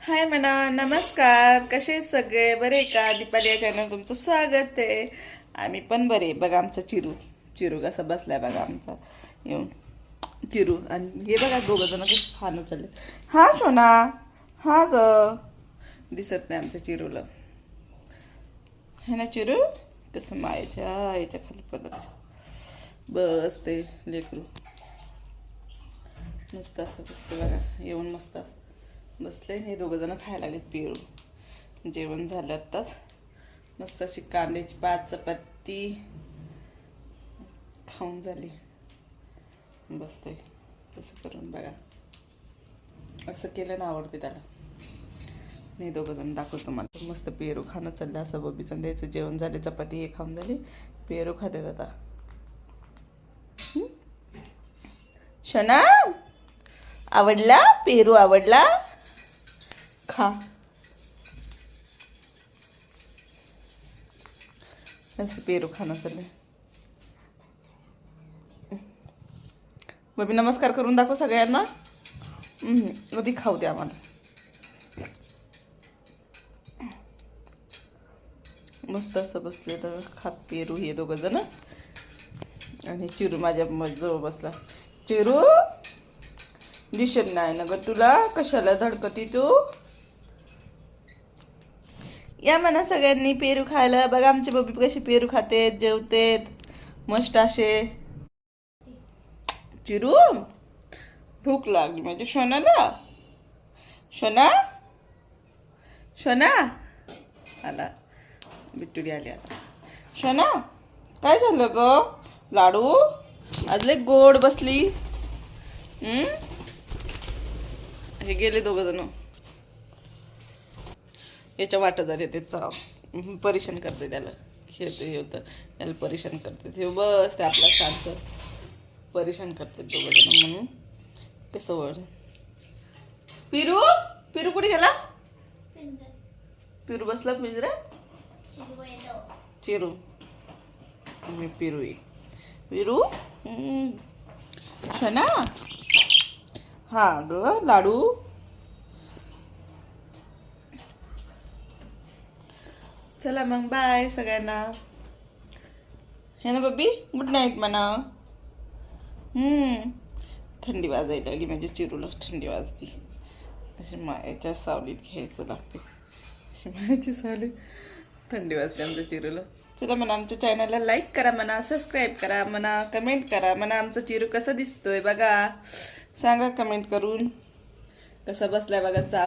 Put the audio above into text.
हाय म्हणा नमस्कार. कसे सगळे? बरे का? दीपाली या चॅनल तुमचं स्वागत आहे. आम्ही पण बरे. बघा आमचं चिरू. चिरू कसा बसलाय बघा आमचा. येऊन. चिरू आणि हे बघा दोघं जण कसं खाणं चालले. हा सोना. हा ग. दिसत नाही आमच्या चिरूला. है ना चिरू? कसं मायच्या आईच्या खाली पदार्थ बस ते लेकरू. मस्त असं बसते बघा. येऊन मस्त असतं बसले. हे दोघंजणं खायला लागलेत पिळू जेवण झालं आत्ताच. मस्त अशी कांद्याची पाच चपाती. खाऊन झाली. बसते तसं करून बघा. असं केलं ना आवडते त्याला. नाही दोघंजण दाखवतो मला. मस्त पेरू खाणं चाललं. असं बबीचं द्यायचं. जेवण झाले चपाती हे खाऊन झाली. पेरू खाते आता. शना? आवडला? पेरू आवडला? खा असं पेरू खाणं चाललंय बबी नमस्कार करून दाखव सगळ्यांना कधी खाऊ द्या आम्हाला मस्त असं बसले तर खात पेरू हे दोघं जण आणि चिरू माझ्या मजवळ जवळ बसला चिरू दिसत नाही ना ग तुला कशाला झडकती तू या म्हणा सगळ्यांनी पेरू खायला. बघा आमची बबी कशी पेरू खाते जेवतेत मस्त असे. चिरू भूक लागली. म्हणजे शोनाला? शोना? शोना? आला. बिट्टुरी आली आता. शोना काय झालं ग? लाडू? आज लय गोड बसली. हम्म? हे गेले दोघं जण. याच्या वाटत जाते ते हम्म, परेशान करते त्याला. खेळते हे होतं. त्याला परेशान करते. ते बस ते आपला शांत. परेशान करते दोघं म्हणून कसं वळ पिरू? पिरू कुठे गेला? पिरू बसला पिंजरा? चिरू मी पिरू आहे. पिरू. शना? हा ग लाडू? चला मग बाय सगळ्यांना. हे ना बबी गुड नाईट म्हणा थंडी वाजायला लागली म्हणजे चिरूला थंडी वाजली. अशी मायाच्या सावलीत घ्यायचं लागते अशी मायाची सावली थंडी वाजते आमच्या चिरूला. चला म्हणा आमच्या चॅनलला लाईक करा म्हणा सबस्क्राईब करा म्हणा कमेंट करा म्हणा आमचं चिरू कसं दिसतोय बघा. सांगा कमेंट करून. कसा बसलाय बघा चा